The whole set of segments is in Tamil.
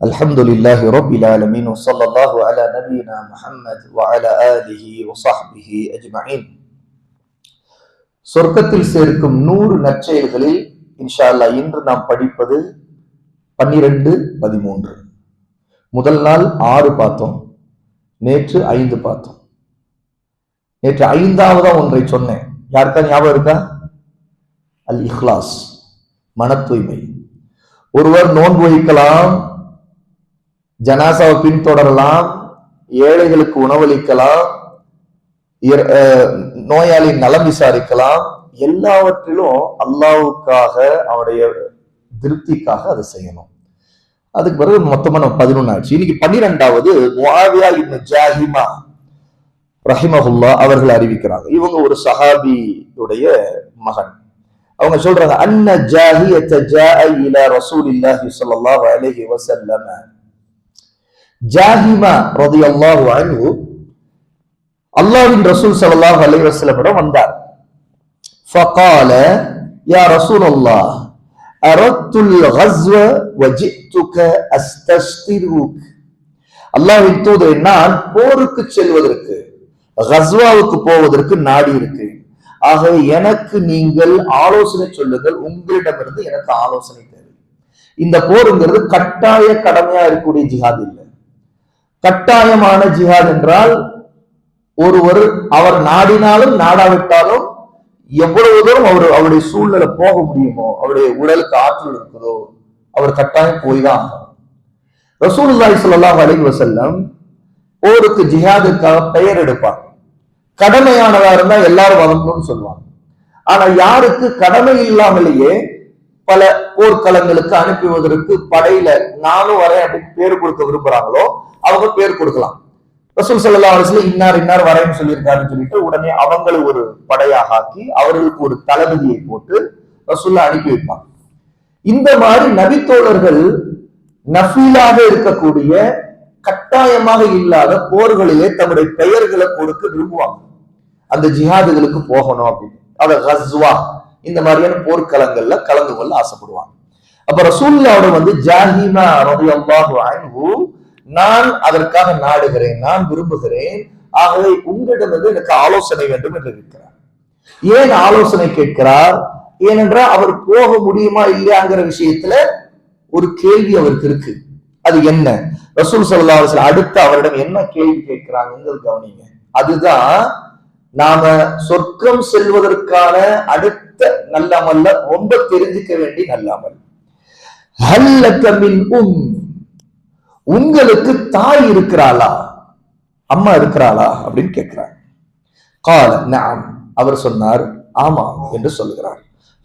الحمد لله رب العالمين وصلى الله على نبينا محمد وعلى آله وصحبه أجمعين சொர்க்கத்தில் சேர்க்கும் நூறு நற்செயல்களில் இன்ஷா அல்லாஹ் இன்று நாம் படிப்பது பன்னிரண்டு பதிமூன்று முதல் நாள் ஆறு பார்த்தோம் நேற்று ஐந்து பார்த்தோம் நேற்று ஐந்தாவதா ஒன்றை சொன்னேன் யாருக்கா ஞாபகம் இருக்கா அல் இஹ்லாஸ் மன தூய்மை ஒருவர் நோன்பு வைக்கலாம் ஜனாசாவை பின்தொடரலாம் ஏழைகளுக்கு உணவளிக்கலாம் நோயாளி நலம் விசாரிக்கலாம். எல்லாவற்றிலும் அல்லாவுக்காக அவனுடைய திருப்திக்காக அதை செய்யணும். அதுக்கு பிறகு மொத்தமா நம்ம பதினொன்னு ஆச்சு இன்னைக்கு பன்னிரெண்டாவது முவாவியா இப்னு ஜாஹிமா ரஹிமஹுல்லா அவர்கள் அறிவிக்கிறாங்க. இவங்க ஒரு சஹாபியுடைய மகன். அவங்க சொல்றாங்க அன்ன ஜாஹியத்த ஜாஅ இலா ரசூலில்லாஹி ஸல்லல்லாஹு அலைஹி வஸல்லம். ஜாஹிமா ரதி அல்லாஹு அன்பு அல்லாவின் ரசூல் சல்லாஹ் அலி வசலமிடம் வந்தார். ஃபகால யா ரசூல் அல்லாஹ் அரத்துல் ஹஸ்வ வஜித்துக அஸ்தஸ்திருக். அல்லாவின் தூதரை நான் போருக்கு செல்வதற்கு ஹஸ்வாவுக்கு போவதற்கு நாடி இருக்கு. ஆகவே எனக்கு நீங்கள் ஆலோசனை சொல்லுங்கள் உங்களிடமிருந்து எனக்கு ஆலோசனை தேவை. இந்த போருங்கிறது கட்டாய கடமையா இருக்கக்கூடிய ஜிஹாத் இல்லை. கட்டாயமான ஜிஹாத் என்றால் ஒருவர் அவர் நாடினாலும் நாடாவிட்டாலும் எவ்வளவு தூரம் அவர் அவருடைய சூழ்நிலை போக முடியுமோ அவருடைய உடலுக்கு ஆற்றல் இருக்குதோ அவர் கட்டாயம் போய் தான் ஆகணும். ரசூலுல்லாஹி ஸல்லல்லாஹு அலைஹி வசல்லம் போருக்கு ஜிஹாதுக்காக பெயர் எடுப்பார் கடமையானதா இருந்தா எல்லாரும் வரணும்னு சொல்லுவாங்க. ஆனா யாருக்கு கடமை இல்லாமலேயே பல போர்க்களங்களுக்கு அனுப்புவதற்கு படையில நானும் வரேன் அப்படின்னு பேர் கொடுக்க விரும்புறாங்களோ அவங்க பேர் கொடுக்கலாம். ரசூல் சல்லா அலைஹி இன்னார் இன்னார் வரேன்னு சொல்லியிருக்காருன்னு சொல்லிட்டு உடனே அவங்களை ஒரு படையாக ஆக்கி அவர்களுக்கு ஒரு தளபதியை போட்டு ரசூல்லா அனுப்பி வைப்பாங்க. இந்த மாதிரி நபித்தோழர்கள் நஃபீலாக இருக்கக்கூடிய கட்டாயமாக இல்லாத போர்களிலே தன்னுடைய பெயர்களை கொடுக்க விரும்புவாங்க. அந்த ஜிஹாதுகளுக்கு போகணும் அப்படின்னு. அத கஸ்வா இந்த மாதிரியான போர்க்களங்கள்ல கலந்து கொள்ள ஆசைப்படுவாங்க. அப்ப ரசூல்லாவோட வந்து ஜாஹிமா ரலியல்லாஹு அன்ஹு நான் அதற்காக நாடுகிறேன் நான் விரும்புகிறேன். ஆகவே உங்களிடமிருந்து எனக்கு ஆலோசனை வேண்டும் என்று இருக்கிறார் ஏன் ஆலோசனை கேட்கிறார்? ஏனென்றால் அவர் போக முடியுமா இல்லையாங்கிற விஷயத்துல ஒரு கேள்வி அவருக்கு இருக்கு. அது என்ன? ரசூல் சல்லா அலைஹி அடுத்து அவரிடம் என்ன கேள்வி கேட்கிறாங்கிறது கவனிங்க. அதுதான் நாம சொர்க்கம் செல்வதற்கான அடுத்த நல்ல அமல்ல ரொம்ப தெரிஞ்சுக்க வேண்டிய நல்ல அமல். ஹல்லக உம் உங்களுக்கு தாய் இருக்கிறாளா? அம்மா இருக்கிறாளா? அப்படின்னு கேட்கிறார். கால நாம் அவர் சொன்னார் ஆமா என்று சொல்லுகிறார்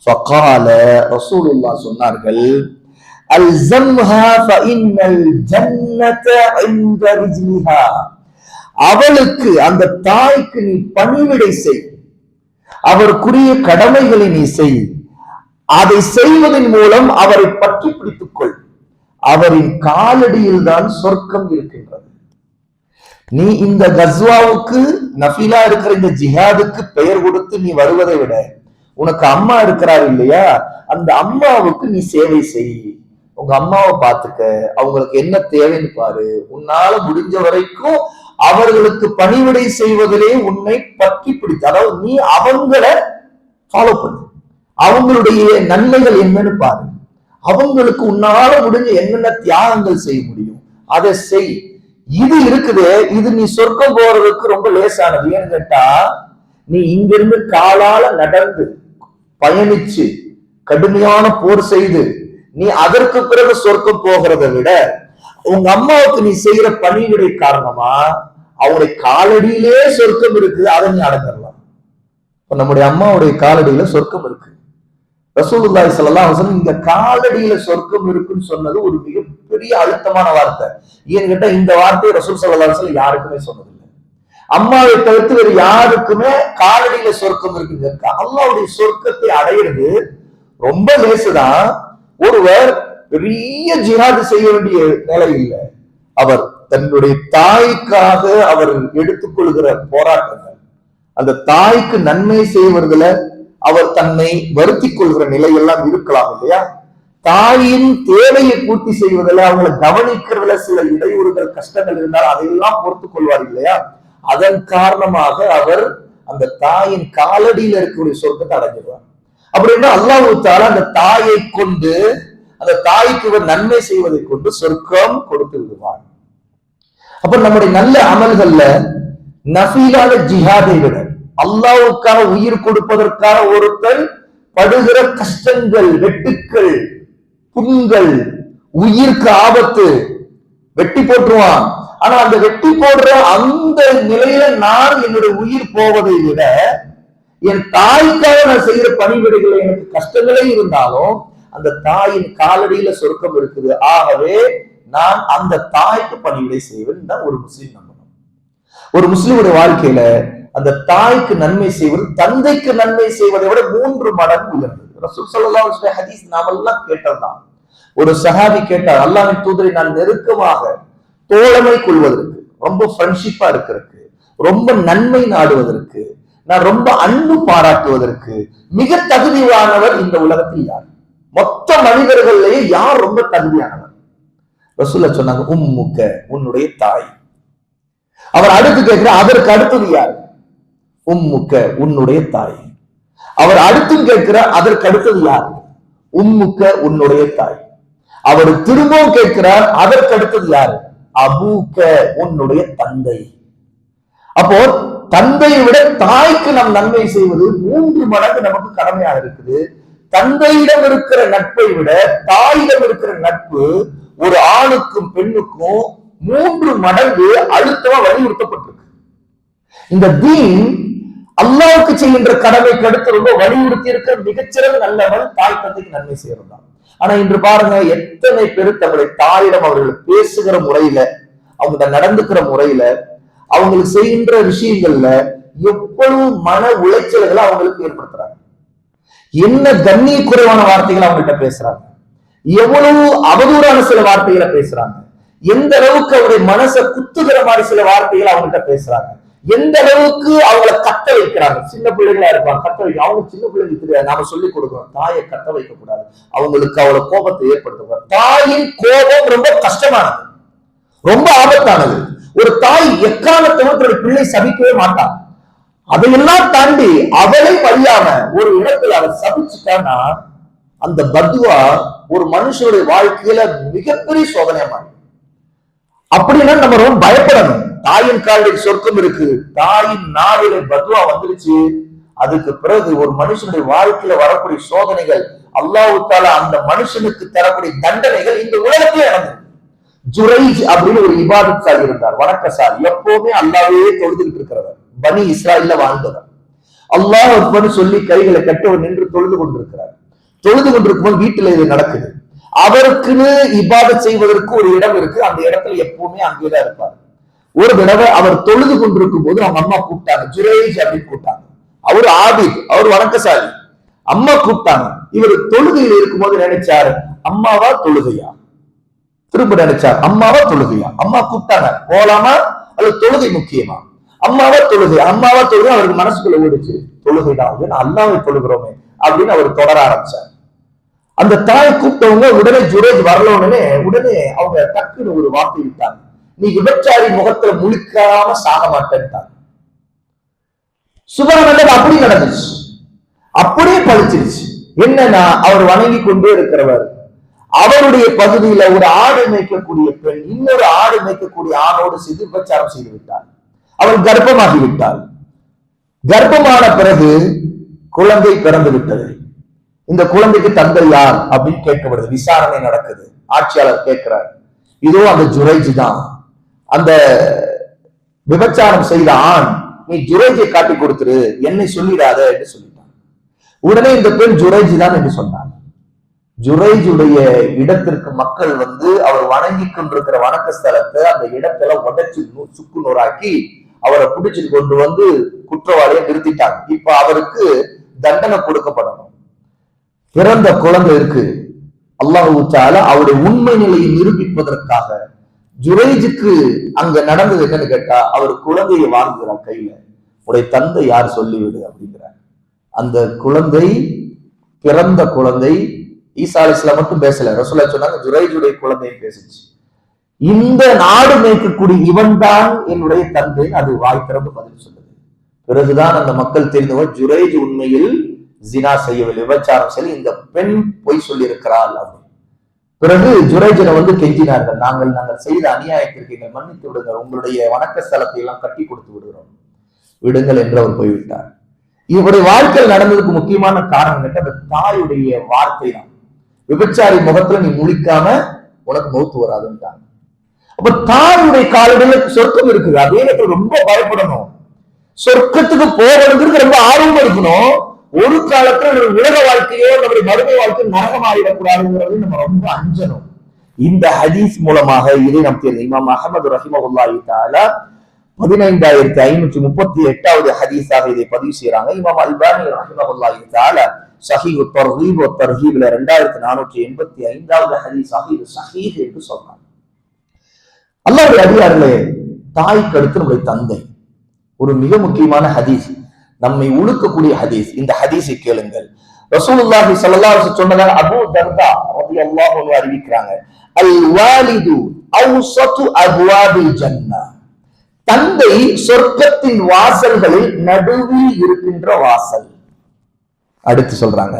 ஃபகால ரசூலுல்லாஹ் சொன்னார்கள் அல்ஸம்ஹா ஃபஇன்னல் ஜன்னத இன்த ரிஜ்லிஹா. அவளுக்கு அந்த தாய்க்கு நீ பணிவிடை செய். அவருக்குரிய கடமைகளை நீ செய். அதை செய்வதன் மூலம் அவரை பற்றி பிடித்துக் கொள் அவரின் காலடியில் தான் சொர்க்கம் இருக்கின்றது. நீ இந்த கஸ்வாவுக்கு நஃபிலா இருக்கிற இந்த ஜிஹாதுக்கு பெயர் கொடுத்து நீ வருவதை விட உனக்கு அம்மா இருக்கிறார் இல்லையா? அந்த அம்மாவுக்கு நீ சேவை செய். உங்க அம்மாவை பார்த்துக்க. அவங்களுக்கு என்ன தேவைன்னு பாரு. உன்னால முடிஞ்ச வரைக்கும் அவர்களுக்கு பணிவிடை செய்வதிலே உன்னை பற்றி பிடித்து அதாவது நீ அவங்கள ஃபாலோ பண்ணு. அவங்களுடைய நன்மைகள் என்னன்னு பாரு. அவங்களுக்கு உன்னால முடிஞ்ச என்னென்ன தியாகங்கள் செய்ய முடியும் அதை செய். இது இருக்குது இது நீ சொர்க்கம் போறதுக்கு ரொம்ப லேசானது. ஏன்னு கேட்டா நீ இங்கிருந்து காலால நடந்து பயணிச்சு கடுமையான போர் செய்து நீ அதற்கு பிறகு சொர்க்கம் போகிறத விட உங்க அம்மாவுக்கு நீ செய்யற பணியுடைய காரணமா அவங்களுடைய காலடியிலே சொர்க்கம் இருக்கு அதை நீ அடங்கிடலாம் இப்ப நம்முடைய அம்மாவுடைய காலடியில சொர்க்கம் இருக்கு. ரசூலுல்லாய் சல்லா அலைஹி இந்த காலடியில சொர்க்கம் இருக்குன்னு சொன்னது ஒரு மிகப்பெரிய அழுத்தமான வார்த்தை. ஏன்னு கேட்டா இந்த வார்த்தையை ரசூல் சல்லா அலைஹி யாருக்குமே சொன்னதில்லை. அம்மாவை தவிர்த்து வேறு யாருக்குமே காலடியில சொர்க்கம் இருக்குங்க அல்லாவுடைய சொர்க்கத்தை அடையிறது ரொம்ப லேசுதான். ஒருவர் பெரிய ஜிஹாது செய்ய வேண்டிய நிலை இல்லை. அவர் தன்னுடைய தாய்க்காக அவர் எடுத்துக்கொள்கிற போராட்டங்கள். அந்த தாய்க்கு நன்மை செய்வதில் அவர் தன்னை வருத்தி கொள்கிற நிலை எல்லாம் இருக்கலாம் இல்லையா? தாயின் தேவையை பூர்த்தி செய்வதில் அவங்களை கவனிக்கிறதுல சில இடையூறுகள் கஷ்டங்கள் இருந்தால் அதையெல்லாம் பொறுத்து கொள்வார் இல்லையா? அதன் காரணமாக அவர் அந்த தாயின் காலடியில இருக்கக்கூடிய சொர்க்கத்தை அடைஞ்சிருவார். அப்படின்னா அல்லாஹ் தாலா அந்த தாயை கொண்டு அந்த தாய்க்கு இவர் நன்மை செய்வதை கொண்டு சொர்க்கம் கொடுத்து விடுவார். அப்ப நம்முடைய நல்ல அமல்கள்ல நஃபீலான ஜிஹாதை விட அல்லாவுக்காக உயிர் கொடுப்பதற்காக ஒருத்தர் படுகிற கஷ்டங்கள் வெட்டுக்கள் புண்கள் உயிருக்கு ஆபத்து வெட்டி போட்டுருவான். ஆனா அந்த வெட்டி போடுற அந்த நிலையில நான் என்னுடைய உயிர் போவதை விட என் தாய்க்காக நான் செய்யற பணிவிடைகள் எனக்கு கஷ்டங்களே இருந்தாலும் அந்த தாயின் காலடியில சொருக்கம் இருக்குது. ஆகவே நான் அந்த தாய்க்கு பணிவிடை செய்வேன். தான் ஒரு முஸ்லீம் நம்பணும். ஒரு முஸ்லீமுடைய வாழ்க்கையில அந்த தாய்க்கு நன்மை செய்வது தந்தைக்கு நன்மை செய்வதை விட மூன்று மடங்கு உயர்ந்தது. ரசூல் ஸல்லல்லாஹு ஹதீஸ் நாமெல்லாம் கேட்டதுதான். ஒரு சஹாபி கேட்டார் அல்லாவின் தூதரை நான் நெருக்கமாக தோழமை கொள்வதற்கு ரொம்ப ஃப்ரெண்ட்ஷிப்பா இருக்கிறதுக்கு ரொம்ப நன்மை நாடுவதற்கு நான் ரொம்ப அன்பு பாராட்டுவதற்கு மிக தகுதியானவர் இந்த உலகத்தில் யார்? மொத்த மனிதர்கள்லயே யார் ரொம்ப தகுதியானவர்? ரசூல சொன்னாங்க உம்முக்க உன்னுடைய தாய். அவர் அடுத்து கேட்கிற அதற்கு அடுத்தது யார்? உம்முக்க உன்னுடைய தாய். அவர் அடுத்தும் கேட்கிற அதற்கு அடுத்தது யார்? உம்முக்க உன்னுடைய தாய். அவர் திரும்பவும் கேட்கிறார் அதற்கு அடுத்தது யார்? அபூக்க உன்னுடைய தந்தை. அப்போ தந்தையை விட தாய்க்கு நம் நன்மை செய்வது மூன்று மடங்கு நமக்கு கடமையாக இருக்குது. தந்தையிடம் இருக்கிற நட்பை விட தாயிடம் இருக்கிற நட்பு ஒரு ஆணுக்கும் பெண்ணுக்கும் மூன்று மடங்கு அழுத்தமா வலியுறுத்தப்பட்டிருக்கு. இந்த தீன் அல்லாவுக்கு செய்கின்ற கடமை கடுத்து ரொம்ப வலியுறுத்தி இருக்கிற மிகச்சிறந்த நல்லவன் தாய் தந்தைக்கு நன்மை செய்யறதான் ஆனா இன்று பாருங்க எத்தனை பேர் தங்களுடைய தாயிடம் அவர்கள் பேசுகிற முறையில அவங்க நடந்துக்கிற முறையில அவங்களுக்கு செய்கின்ற விஷயங்கள்ல எவ்வளவு மன உளைச்சல்களை அவங்களுக்கு ஏற்படுத்துறாங்க. என்ன கண்ணிய குறைவான வார்த்தைகளை அவங்கள்ட்ட பேசுறாங்க. எவ்வளவு அவதூறான சில வார்த்தைகளை பேசுறாங்க. எந்த அளவுக்கு அவருடைய மனசை குத்துகிற மாதிரி சில வார்த்தைகளை அவங்கள்ட்ட பேசுறாங்க. எந்த அளவுக்கு அவங்கள கத்த வைக்கிறாங்க? சின்ன பிள்ளைகளா இருப்பாங்க. கத்த வைக்க அவங்க சின்ன பிள்ளைங்களுக்கு தெரியாது. நாம சொல்லி கொடுக்கணும் தாயை கத்த வைக்க கூடாது. அவங்களுக்கு அவ்வளவு கோபத்தை ஏற்படுத்தக்கூடாது. தாயின் கோபம் ரொம்ப கஷ்டமானது. ரொம்ப ஆபத்தானது. ஒரு தாய் எக்காலத்தவன் தன்னுடைய பிள்ளை சபிக்கவே மாட்டான் அதையெல்லாம் தாண்டி அவளை வழியாம ஒரு இடத்துல அவன் சபிச்சுட்டான்னா அந்த பத்துவா ஒரு மனுஷனுடைய வாழ்க்கையில மிகப்பெரிய சோதனையா மாறி அப்படின்னா நம்ம ரொம்ப பயப்படணும். தாயின் காலில் சொர்க்கம் இருக்கு. தாயின் நாவில பத்வா வந்துருச்சு. அதுக்கு பிறகு ஒரு மனுஷனுடைய வாழ்க்கையில வரக்கூடிய சோதனைகள் அல்லாஹு தாலா அந்த மனுஷனுக்கு தரக்கூடிய தண்டனைகள் இந்த உலகத்திலே நடந்தது. ஜுரைஜ் அப்படின்னு ஒரு இபாதத்சாலி இருந்தார் வணக்கசாலி. எப்பவுமே அல்லாவே தொழுதுகிட்டு இருக்கிறவர் பனி இஸ்ராயல்ல வாழ்ந்தவர். அல்லாஹ் அக்பர்னு சொல்லி கைகளை கட்டவர் நின்று தொழுது கொண்டிருக்கிறார். தொழுது கொண்டிருக்கும் வீட்டுல இது நடக்குது. அவருக்குன்னு இபாதம் செய்வதற்கு ஒரு இடம் இருக்கு. அந்த இடத்துல எப்பவுமே அங்கேதான் இருப்பார். ஒரு தடவை அவர் தொழுது கொண்டிருக்கும் போது அவங்க அம்மா கூப்பிட்டாங்க. ஜுரேஜ் அப்படின்னு கூப்பிட்டாங்க. அவர் ஆபித் அவர் வணக்கசாலி அம்மா கூப்பிட்டாங்க. இவர் தொழுகையில் இருக்கும்போது நினைச்சாரு அம்மாவா தொழுகையா? திரும்ப நினைச்சார் அம்மாவா தொழுகையா? அம்மா கூப்பிட்டாங்க போலாமா அல்லது தொழுகை முக்கியமா? அம்மாவா தொழுகை அம்மாவா தொழுகை. அவருக்கு மனசுக்குள்ள ஓடிச்சு தொழுகைதான் ஏன்னா அல்லாவை தொழுகிறோமே அப்படின்னு அவர் தொடர ஆரம்பிச்சார். அந்த தாய் கூப்பிட்டவங்க உடனே ஜுரேஜ் வரல உடனே உடனே அவங்க டக்குன்னு ஒரு வார்த்தை விட்டாங்க. நீ விபச்சாரி முகத்துல முழிக்காம சாக மாட்டேன்ட்டாங்க சுபரமண்டல் அப்படி நடந்துச்சு. அப்படியே பழிச்சிருச்சு. என்னன்னா அவர் வணங்கி கொண்டே இருக்கிறவர். அவருடைய பகுதியில ஒரு ஆடு மேய்க்கக்கூடிய பெண் இன்னொரு ஆடு மேய்க்கக்கூடிய ஆணோடு செய்து விபச்சாரம் செய்து விட்டார். அவள் கர்ப்பமாகி விட்டாள் கர்ப்பமான பிறகு குழந்தை பிறந்து விட்டது. இந்த குழந்தைக்கு தந்தை யார் அப்படின்னு கேட்கப்படுது. விசாரணை நடக்குது. ஆட்சியாளர் கேட்கிறார். இதோ அந்த ஜுரைஜ் தான். அந்த விபச்சாரம் செய்த ஆண் நீ ஜுரேஜை காட்டி கொடுத்துரு என்னை சொல்லிடாத என்று சொல்லிட்டான். உடனே இந்த பெண் ஜுரைஜ் தான் என்று சொன்னான். ஜுரைஜுடைய இடத்திற்கு மக்கள் வந்து அவர் வணங்கி கொண்டிருக்கிற வணக்க ஸ்தலத்தை அந்த இடத்துல உடைச்சு சுக்கு நூறாக்கி அவரை பிடிச்சு கொண்டு வந்து குற்றவாளியை நிறுத்திட்டாங்க. இப்ப அவருக்கு தண்டனை கொடுக்கப்படணும். பிறந்த குழந்தை இருக்கு. அல்லாஹூச்சால அவருடைய உண்மை நிலையை நிரூபிப்பதற்காக ஜுரைஜுக்கு அங்க நடந்தது என்னன்னு கேட்டா அவர் குழந்தையை வாங்குகிறார் கையில. உடைய தந்தை யார் சொல்லிவிடு அப்படிங்கிறார். அந்த குழந்தை பிறந்த குழந்தை ஈசா அலிஸ்லாம் மட்டும் பேசல. ரசூலா சொன்னாங்க ஜுரைஜுடைய குழந்தையும் பேசுச்சு. இந்த நாடு மேய்க்கக்கூடிய இவன் தான் என்னுடைய தந்தை அது வாய் திறந்து பதில் சொல்லுது. பிறகுதான் அந்த மக்கள் தெரிந்தவர் ஜுரைஜ் உண்மையில் ஜினா செய்யவில்லை விபச்சாரம் செய்ய இந்த பெண் பொய் சொல்லியிருக்கிறாள் அப்படின்னு. பிறகு ஜுரைஜனை வந்து கெஞ்சினார்கள். நாங்கள் நாங்கள் செய்த அநியாயத்திற்கு எங்கள் மன்னித்து விடுங்கள். உங்களுடைய வணக்க ஸ்தலத்தை எல்லாம் கட்டி கொடுத்து விடுகிறோம். விடுங்கள் என்று அவர் போய்விட்டார். இவருடைய வாழ்க்கையில் நடந்ததுக்கு முக்கியமான காரணம் கேட்ட அந்த தாயுடைய வார்த்தை தான். விபச்சாரி முகத்துல நீ முழிக்காம உனக்கு மௌத்து வராதுன்றாங்க அப்ப தாயுடைய காலடியில் சொர்க்கம் இருக்குது. அதே நேரத்தில் ரொம்ப பயப்படணும். சொர்க்கத்துக்கு போகணுங்கிறது ரொம்ப ஆர்வம் இருக்கணும். ஒரு காலத்துல நம்ம உலக வாழ்க்கையோ நம்முடைய மருமை வாழ்க்கை நரகமாயிடக்கூடாதுங்கிறது நம்ம ரொம்ப அஞ்சணும். இந்த ஹதீஸ் மூலமாக இதை நம் தெரிந்து இமாம் அகமது ரஹிமகுல்லாஹி தாலா பதினைந்தாயிரத்தி ஐநூற்றி முப்பத்தி எட்டாவது ஹதீஸாக இதை பதிவு செய்யறாங்க இமாம் அல்பானி ரஹிமகுல்லாஹி தாலா சஹீஹ் தர்ஹீப் தர்ஹீப்ல ரெண்டாயிரத்தி நானூற்றி எண்பத்தி ஐந்தாவது ஹதீஸாக இது சஹீஹ் என்று சொல்றாங்க. அல்லாஹ் அடியார்களே தாய்க்கு கடுத்து நம்முடைய தந்தை. ஒரு மிக முக்கியமான ஹதீஸ். நம்மை உழுக்கக்கூடிய ஹதீஸ். இந்த ஹதீஸை கேளுங்கள். ரசூலுல்லாஹி சல்லல்லாஹு அலைஹி சொன்னதால் அபூ தர்தா ரலியல்லாஹு அன்ஹு அறிவிக்கிறாங்க. அல் வாலிது அவுசது அப்வாபில் ஜன்னா. தந்தை சொர்க்கத்தின் வாசல்களில் நடுவில் இருக்கின்ற வாசல். அடுத்து சொல்றாங்க.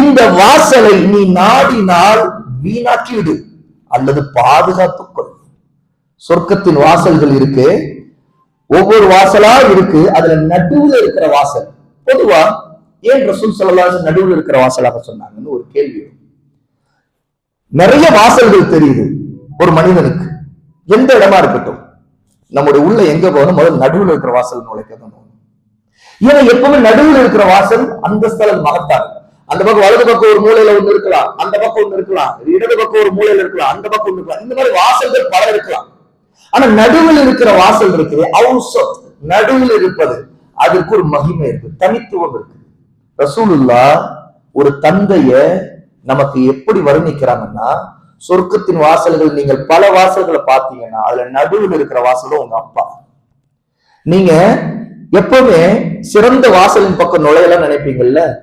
இந்த வாசலை நீ நாடினால் வீணாக்கிவிடு. அல்லது பாதுகாத்துக் சொர்க்கத்தின் வாசல்கள் இருக்கு. ஒவ்வொரு வாசலா இருக்கு. அதுல நடுவுல இருக்கிற வாசல். பொதுவா ஏன் ரசூல் ஸல்லல்லாஹு நடுவுல இருக்கிற வாசலாக சொன்னாங்கன்னு ஒரு கேள்வி நிறைய வாசல்கள் தெரியுது ஒரு மனிதனுக்கு. எந்த இடமா இருக்கட்டும். நம்முடைய உள்ள எங்க போகணும்? முதல் நடுவுல இருக்கிற வாசல் நுழைக்க தான் ஏன்னா எப்பவுமே நடுவுல இருக்கிற வாசல் அந்த ஸ்தலம் மகத்தாரு அந்த பக்கம் வலது பக்கம் ஒரு மூலையில ஒண்ணு இருக்கலாம். அந்த பக்கம் ஒண்ணு இருக்கலாம். இடது பக்கம் ஒரு மூலையில இருக்கலாம். அந்த பக்கம் ஒண்ணு இருக்கலாம். இந்த மாதிரி வாசல்கள் பல இருக்கலாம். ஆனா நடுவில் இருக்கிற வாசல் இருக்குது அவுசத் நடுவில் இருப்பது. அதற்கு ஒரு மகிமை இருக்கு. தனித்துவம் இருக்கு. ரசூலுல்லா ஒரு தந்தைய நமக்கு எப்படி வர்ணிக்கிறாங்கன்னா சொர்க்கத்தின் வாசல்கள் நீங்கள் பல வாசல்களை பார்த்தீங்கன்னா அதுல நடுவில் இருக்கிற வாசலும் உங்க அப்பா. நீங்க எப்பவுமே சிறந்த வாசலின் பக்கம் நுழையலாம் நினைப்பீங்கல்ல?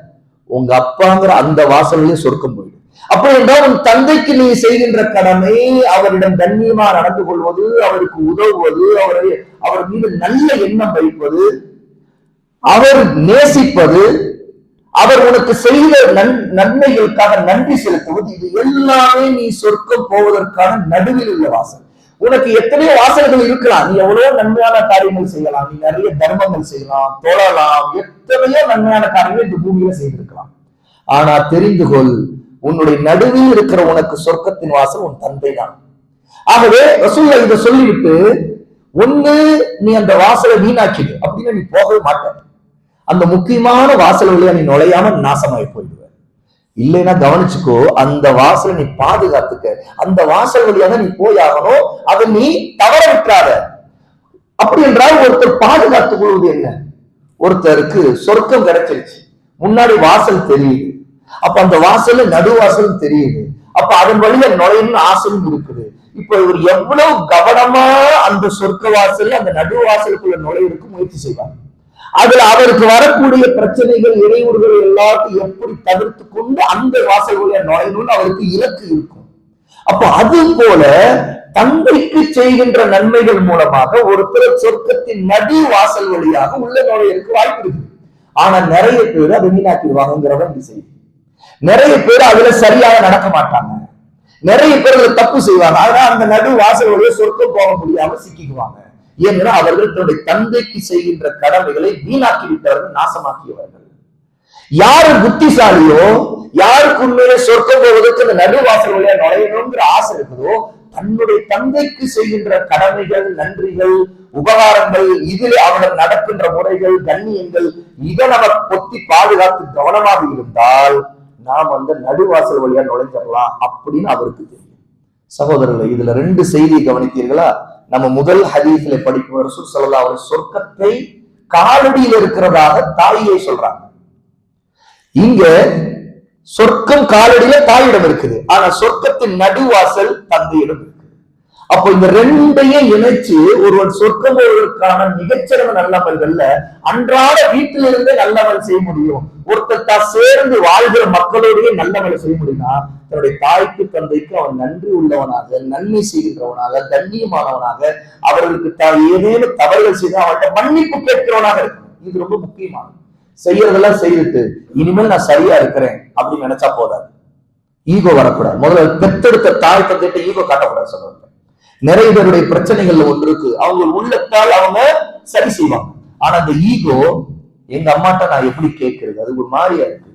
உங்க அப்பாங்கிற அந்த வாசல்லையும் சொர்க்கம் அப்போ என்றால் உன் தந்தைக்கு நீ செய்கின்ற கடமை அவரிடம் கண்ணியமா நடந்து கொள்வது அவருக்கு உதவுவது அவரை அவர் மீது நல்ல எண்ணம் வைப்பது அவர் நேசிப்பது அவர் உனக்கு செய்த நன் நன்மைகளுக்காக நன்றி செலுத்துவது இது எல்லாமே நீ சொர்க்கம் போவதற்கான நடுவில் உள்ள வாசல். உனக்கு எத்தனையோ வாசல்கள் இருக்கலாம். நீ எவ்வளவு நன்மையான காரியங்கள் செய்யலாம். நீ நிறைய தர்மங்கள் செய்யலாம் தொழலாம் எத்தனையோ நன்மையான காரியங்கள் இந்த பூமியில செய்திருக்கலாம். ஆனா தெரிந்து கொள் உன்னுடைய நடுவில் இருக்கிற உனக்கு சொர்க்கத்தின் வாசல் உன் தந்தை தான் ஆகவே ரசூல்லா இதை சொல்லிவிட்டு ஒண்ணு நீ அந்த வாசலை வீணாக்கிடு அப்படின்னு நீ போகவே மாட்ட. அந்த முக்கியமான வாசல் வழியா நீ நுழையாம நாசமாயி போயிடுவ. இல்லைன்னா கவனிச்சுக்கோ அந்த வாசலை நீ பாதுகாத்துக்க. அந்த வாசல் வழியாக நீ போய் ஆகணும் அதை நீ தவற விட்டுறாத. அப்படி என்றால் ஒருத்தர் பாதுகாத்துக் கொள்வது என்ன? ஒருத்தருக்கு சொர்க்கம் கிடைச்சிருச்சு. முன்னாடி வாசல் தெரியுது அப்ப அந்த வாசல் நடுவாசலும் தெரியுது. அப்ப அதன் வழியா நுழையணும்னு ஆசையும் இருக்குது. இப்ப இவர் எவ்வளவு கவனமா அந்த சொர்க்க வாசல் அந்த நடுவாசலுக்குள்ள நுழையிறதுக்கு முயற்சி செய்வார். அதுல அவருக்கு வரக்கூடிய பிரச்சனைகள் இடையூறுகள் எல்லாத்தையும் எப்படி தவிர்த்து கொண்டு அந்த வாசல்களை நுழையணும்னு அவருக்கு இலக்கு இருக்கும். அப்ப அது போல தந்தைக்கு செய்கின்ற நன்மைகள் மூலமாக ஒருத்தர் சொர்க்கத்தின் நடு வாசல் வழியாக உள்ள நுழையிற்கு வாய்ப்பு இருக்கு ஆனா நிறைய பேர் அதை வீணாக்கிடுவாங்கிறத இந்த செய்தி நிறைய பேர் அதுல சரியாக நடக்க மாட்டாங்க. நிறைய பேர் அதுல தப்பு செய்வாங்க. அதனால அந்த நடு வாசல் சொர்க்கம் போக முடியாம சிக்கிக்குவாங்க. ஏன்னா அவர்கள் தன்னுடைய தந்தைக்கு செய்கின்ற கடமைகளை வீணாக்கி விட்டவர்கள் நாசமாக்கியவர்கள். யாரு புத்திசாலியோ யாருக்கு உண்மையிலே சொர்க்கம் போவதற்கு அந்த நடுவாசல் வழியா நுழையணுங்கிற ஆசை இருக்குதோ தன்னுடைய தந்தைக்கு செய்கின்ற கடமைகள் நன்றிகள் உபகாரங்கள் இதில் அவர்கள் நடக்கின்ற முறைகள் கண்ணியங்கள் இதை நம்ம பொத்தி பாதுகாத்து கவனமாக இருந்தால் நாம் அந்த நடுவாசல் வழியா நுழைஞ்சிடலாம் அப்படின்னு அவருக்கு தெரியும். சகோதரர்கள் இதுல ரெண்டு செய்தியை கவனித்தீர்களா? நம்ம முதல் ஹதீஸ்ல படிக்கும் ரசூல் ஸல்லல்லாஹு சொர்க்கத்தை காலடியில் இருக்கிறதாக தாயை சொல்றாங்க. இங்க சொர்க்கம் காலடியில தாயிடம் இருக்குது. ஆனா சொர்க்கத்தின் நடுவாசல் தந்தையிடம் அப்போ இந்த ரெண்டையும் இணைச்சு ஒருவன் சொர்க்கம் மிகச்சிறந்த நல்லமல்கள்ல அன்றாட வீட்டிலிருந்தே நல்லவன் செய்ய முடியும். ஒருத்தர் தான் சேர்ந்து வாழ்கிற மக்களோடய நல்லமலை செய்ய முடியும்னா தன்னுடைய தாய்க்கு தந்தைக்கு அவன் நன்றி உள்ளவனாக நன்மை செய்கின்றவனாக கண்ணியமானவனாக அவர்களுக்கு தான் ஏதேனும் தவறுகள் செய்து அவன்கிட்ட மன்னிப்பு கேட்கிறவனாக இருக்கணும். இது ரொம்ப முக்கியமானது. செய்யறதெல்லாம் செய்துட்டு இனிமேல் நான் சரியா இருக்கிறேன் அப்படின்னு நினைச்சா போதாது. ஈகோ வரக்கூடாது. முதல்ல பெத்தெடுத்த தாய் தந்தைகிட்ட ஈகோ காட்டக்கூடாது சொல்லுவாங்க நிறைய பேருடைய பிரச்சனைகள்ல ஒன்று இருக்கு. அவங்க உள்ளத்தால் அவங்க சரி செய்வாங்க. ஆனா அந்த ஈகோ எங்க அம்மாட்ட நான் எப்படி கேட்கறது? அது ஒரு மாதிரியா இருக்கு.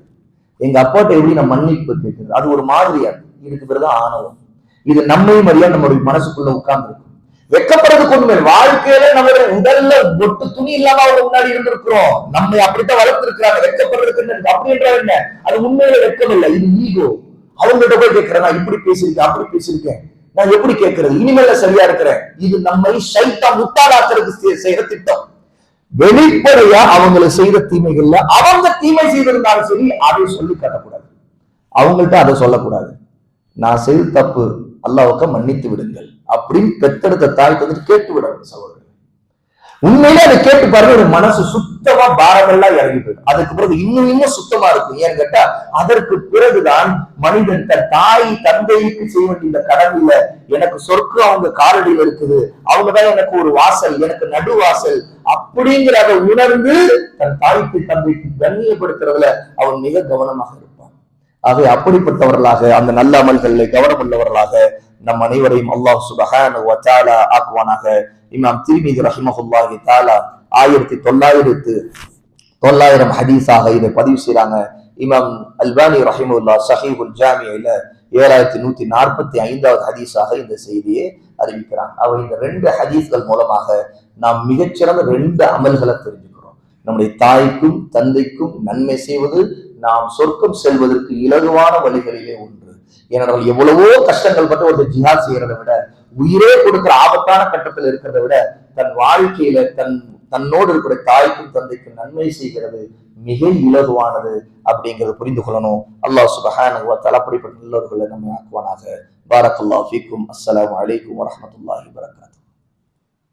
எங்க அப்பாட்ட எப்படி நான் மன்னிப்பு கேட்கறது? அது ஒரு மாதிரியா இருக்கு. இதுக்கு பேருதான் ஆணவம். இது நம்மையும் அறியா நம்மளுடைய மனசுக்குள்ள உட்கார்ந்து இருக்கும் வெக்கப்படுறதுக்கு ஒண்ணுமே வாழ்க்கையில நம்ம உடல்ல ஒட்டு துணி இல்லாம அவங்க முன்னாடி இருந்திருக்கிறோம். நம்மை அப்படித்தான் வளர்த்திருக்கிறாங்க. வெக்கப்படுறதுக்கு என்ன? அப்படின்ற என்ன? அது உண்மையில வெக்கம் இல்லை இது ஈகோ அவங்ககிட்ட போய் கேட்கிறேன் நான் இப்படி பேசியிருக்கேன் அப்படி பேசியிருக்கேன். நான் எப்படி கேட்கறது? இனிமேல சரியா இருக்கிறேன். இது நம்மை சைத்தா முட்டாளாக்குறதுக்கு செய்யற திட்டம். வெளிப்படையா அவங்களை செய்த தீமைகள்ல அவங்க தீமை செய்திருந்தாலும் சரி அதை சொல்லி காட்டக்கூடாது. அவங்கள்ட்ட அதை சொல்லக்கூடாது. நான் செய்த தப்பு அல்லாவுக்க மன்னித்து விடுங்கள் அப்படின்னு பெத்தெடுத்த தாய் தந்துட்டு கேட்டு விடணும் சகோதரர். உண்மையிலே அதை கேட்டு பாருங்க ஒரு மனசு சுத்தமா பாரமெல்லாம் இறங்கி போயிடும். அதுக்கு பிறகு இன்னும் இன்னும் சுத்தமா இருக்கும். ஏன்னு கேட்டா அதற்கு பிறகுதான் மனிதன் தன் தாய் தந்தைக்கு செய்ய வேண்டிய இந்த கடமையில எனக்கு சொற்கு அவங்க காலடியில் இருக்குது. அவங்கதான் எனக்கு ஒரு வாசல் எனக்கு நடுவாசல் அப்படிங்கிற அதை உணர்ந்து தன் தாய்க்கு தந்தைக்கு கண்ணியப்படுத்துறதுல அவன் மிக கவனமாக இருப்பான். ஆகவே அப்படிப்பட்டவர்களாக அந்த நல்ல அமல்களில் கவனம் உள்ளவர்களாக நம் அனைவரையும் அல்லாஹ் சுபஹான ஆக்குவானாக. இமாம் திருமிதி ரஹிமஹுல்லாஹி தாலா ஆயிரத்தி தொள்ளாயிரத்து தொள்ளாயிரம் ஹதீஸாக இதை பதிவு செய்யறாங்க இமாம் அல்பானி ரஹிமுல்லா சஹீபுல் ஜாமியில ஏழாயிரத்தி நூத்தி நாற்பத்தி ஐந்தாவது ஹதீஸாக இந்த செய்தியை அறிவிக்கிறாங்க அவர் இந்த ரெண்டு ஹதீஸ்கள் மூலமாக நாம் மிகச்சிறந்த ரெண்டு அமல்களை தெரிஞ்சுக்கிறோம். நம்முடைய தாய்க்கும் தந்தைக்கும் நன்மை செய்வது நாம் சொர்க்கம் செல்வதற்கு இலகுவான வழிகளிலே ஒன்று. ஏனென்றால் எவ்வளவோ கஷ்டங்கள் பட்டு ஒரு ஜிஹாத் செய்யறதை விட உயிரே கொடுக்கிற ஆபத்தான கட்டத்தில் இருக்கிறத விட தன் வாழ்க்கையில தன் தன்னோடு இருக்கிற தாய்க்கும் தந்தைக்கும் நன்மை செய்கிறது மிக இலகுவானது அப்படிங்கிறத புரிந்து கொள்ளணும். அல்லாஹ் சுபஹான வ அப்படிப்பட்ட நல்லவர்களை நம்ம ஆக்குவானாக. பாரக்கல்லாஹு ஃபீக்கும். அஸ்லாம் அலைக்கும் வரஹ்மத்துல்லாஹி வபரகாத்துஹு